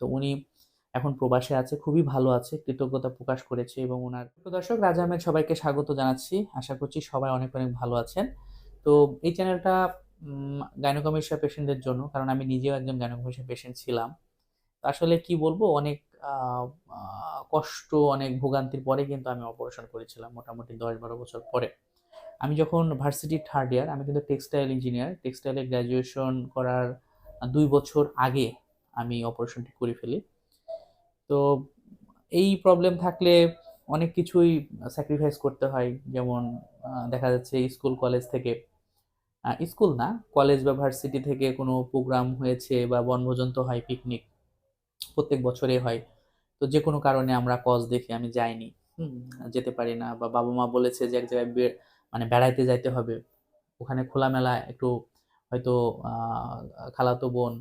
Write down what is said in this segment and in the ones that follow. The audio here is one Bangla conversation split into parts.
তো উনি এখন প্রবাসে আছে, খুবই ভালো আছে, কৃতজ্ঞতা প্রকাশ করেছে এবং ওনার দর্শক রাজা আহমেদ সবাইকে স্বাগত জানাচ্ছি। আশা করছি সবাই অনেক অনেক ভালো আছেন। তো এই চ্যানেলটা গাইনোকমিশিয়া পেশেন্টদের জন্য, কারণ আমি নিজেও একজন গাইনোকমিশিয়া পেশেন্ট ছিলাম। তো আসলে কি বলব, অনেক কষ্ট, অনেক ভোগান্তির পরে কিন্তু আমি অপারেশন করেছিলাম মোটামুটি দশ বারো বছর পরে। আমি যখন ভার্সিটি থার্ড ইয়ার আমি কিন্তু টেক্সটাইল ইঞ্জিনিয়ার টেক্সটাইলে গ্র্যাজুয়েশন করার দুই বছর আগে আমি অপারেশনটি করে ফেলি। তো এই প্রবলেম থাকলে অনেক কিছুই স্যাক্রিফাইস করতে হয়। যেমন দেখা যাচ্ছে স্কুল কলেজ থেকে স্কুল না কলেজ বা ভার্সিটি থেকে কোনো প্রোগ্রাম হয়েছে বা বনভোজন তো হয় পিকনিক প্রত্যেক বছরে হয়। তো যে কোনো কারণে আমরা কজ দেখে আমি যাইনি। যেতে পারি না বা বাবা মা বলেছে যে এক জায়গায় মানে বেড়াইতে যাইতে হবে। ওখানে খোলামেলা একটু হয়তো খালাতো বোন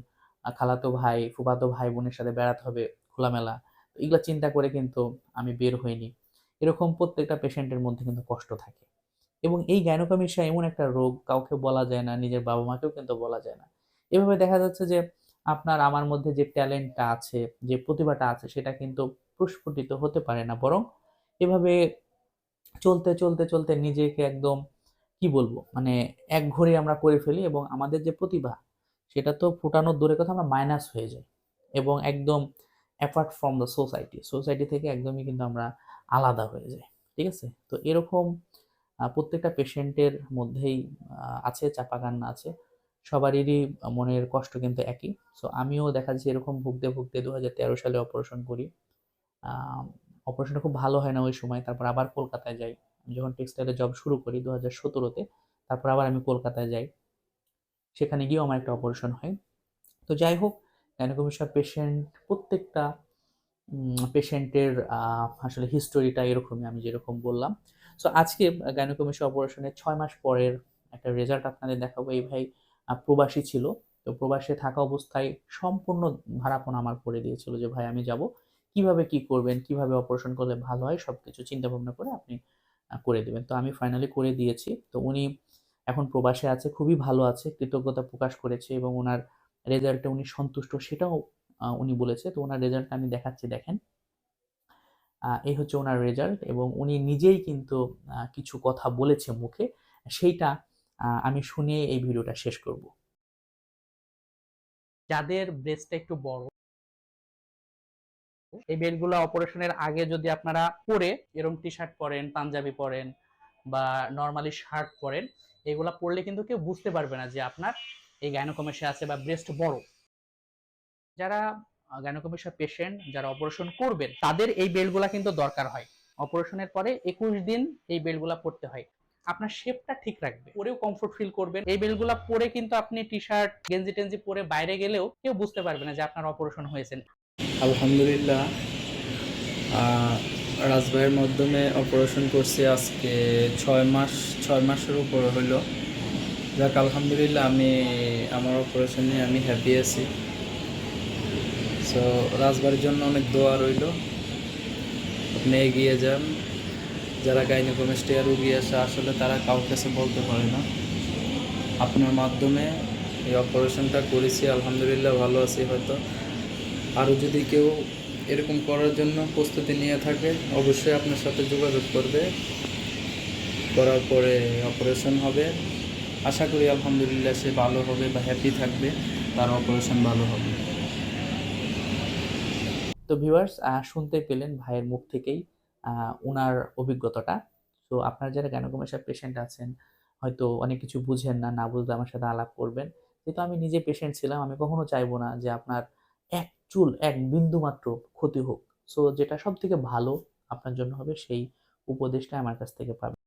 খালাতো ভাই, ফুফাতো ভাই বোনের সাথে বেড়াতে হবে খোলামেলা। এগুলো চিন্তা করে কিন্তু আমি বের হইনি। এরকম প্রত্যেকটা পেশেন্টের মধ্যে কিন্তু কষ্ট থাকে। এবং এই গ্যানোকামিশা এমন একটা রোগ, কাউকে বলা যায় না, নিজের বাবা মাকেও কিন্তু বলা যায় না। এভাবে দেখা যাচ্ছে যে আপনার, আমার মধ্যে যে ট্যালেন্টটা আছে, যে প্রতিভাটা আছে, সেটা কিন্তু প্রস্ফুটিত হতে পারে না। বরং এভাবে চলতে চলতে চলতে নিজেকে একদম, কি বলব? মানে এক ঘরে আমরা করে ফেলি এবং আমাদের যে প্রতিভা সেটা তো ফুটানোর দূরের কথা, আমরা মাইনাস হয়ে যাই। এবং একদম apart from the society society থেকে একদমই কিন্তু আমরা আলাদা হয়ে যাই, ঠিক আছে? তো এরকম প্রত্যেকটা পেশেন্টের মধ্যেই আছে চাপা কান্না আছে, সবারই মনের কষ্ট কিন্তু একই। সো আমিও দেখা যাচ্ছে এরকম ভুগতে ভুগতে দু তেরো সালে অপারেশন করি। অপারেশনটা খুব ভালো হয় না ওই সময়, তারপর আবার কলকাতায় যাই। যখন টেক্সটাইলে জব শুরু করি দু হাজার সতেরোতে, তারপর আবার আমি কলকাতায় যাই। সেখানে গিয়েও আমার একটা অপারেশন হয়। তো যাই হোক গ্যানোকমিশার পেশেন্ট প্রত্যেকটা পেশেন্টের আসলে হিস্টোরিটা এরকমই আমি যেরকম বললাম। সো আজকে গাইনোকমিশা অপারেশনের ছয় মাস পরের একটা রেজাল্ট আপনাদের দেখাবো। এই ভাই প্রবাসী ছিল। তো প্রবাসে থাকা অবস্থায় সম্পূর্ণ ভাড়াপণ আমার করে দিয়েছিল যে, ভাই, আমি যাব। কীভাবে কি করবেন? কীভাবে অপারেশন করলে ভালো হয়? সব কিছু চিন্তা ভাবনা করে আপনি করে দেবেন। তো আমি ফাইনালি করে দিয়েছি। তো উনি এখন প্রবাসে আছে, খুবই ভালো আছে, কৃতজ্ঞতা প্রকাশ করেছে এবং ওনার রেজাল্টে উনি সন্তুষ্ট, সেটাও উনি বলেছে। তো ওনার রেজাল্ট আমি দেখাচ্ছি, দেখেন। এই হচ্ছে ওনার রেজাল্ট এবং উনি নিজেই কিন্তু কিছু কথা বলেছে মুখে, সেইটা আমি শুনে এই ভিডিওটা শেষ করব। যাদের ব্রেস্টটা একটু বড়, এই বেলগুলো অপারেশনের আগে যদি আপনারা পরে, এরকম টি শার্ট পরেন পাঞ্জাবি পরেন বা নর্মালি শার্ট পরেন, এগুলা পরলে কিন্তু কেউ বুঝতে পারবে না যে আপনার এই গাইনোকমেশিয়া আছে বা ব্রেস্ট বড়। যারা গাইনোকমেশিয়া পেশেন্ট যারা অপারেশন করবেন, তাদের এই বেল্টগুলা কিন্তু দরকার হয়। অপারেশনের পরে একুশ দিন এই বেল্টগুলা পরতে হয়। আপনার শেপটা ঠিক রাখবে। পরেও কমফোর্ট ফিল করবেন। এই বেল্টগুলা পরে কিন্তু আপনি টি শার্ট গেঞ্জি টেঞ্জি পরে বাইরে গেলেও কেউ বুঝতে পারবে না যে আপনার অপারেশন হয়েছে আলহামদুলিল্লাহ রাজভাইয়ের মাধ্যমে অপারেশন করছি আজকে ছয় মাস, ছয় মাসের উপরে হইল। যাক, আলহামদুলিল্লাহ আমি আমার অপারেশন নিয়ে আমি হ্যাপি আছি। সো রাজবাড়ির জন্য অনেক দোয়া রইল। আপনি এগিয়ে যান। যারা গাইনোকমেস্টিয়া রুগী আছে, আসলে তারা কাউর কাছে বলতে পারে না। আপনার মাধ্যমে এই অপারেশনটা করেছি, আলহামদুলিল্লাহ ভালো আছি হয়তো। আরও যদি কেউ এরকম করার জন্য প্রস্তুতি নিয়ে থাকে অবশ্যই আপনার সাথে যোগাযোগ করবে। করার পরে অপারেশন হবে। আশা করি আলহামদুলিল্লাহ সে ভালো হবে বা হ্যাপি থাকবে। তার অপারেশন ভালো হবে। তো ভিউয়ার্স শুনতে পেলেন ভাইয়ের মুখ থেকেই ওনার অভিজ্ঞতাটা। তো আপনার যারা গ্যানোকমেশার পেশেন্ট আছেন, হয়তো অনেক কিছু বুঝেন না না বুঝলে আমার সাথে আলাপ করবেন। যেহেতু আমি নিজে পেশেন্ট ছিলাম, আমি কখনো চাইব না যে আপনার এক চুল, এক বিন্দু মাত্র ক্ষতি হোক। সো যেটা সব থেকে ভালো আপনার জন্য হবে, সেই উপদেশটা আমার কাছ থেকে পাবেন।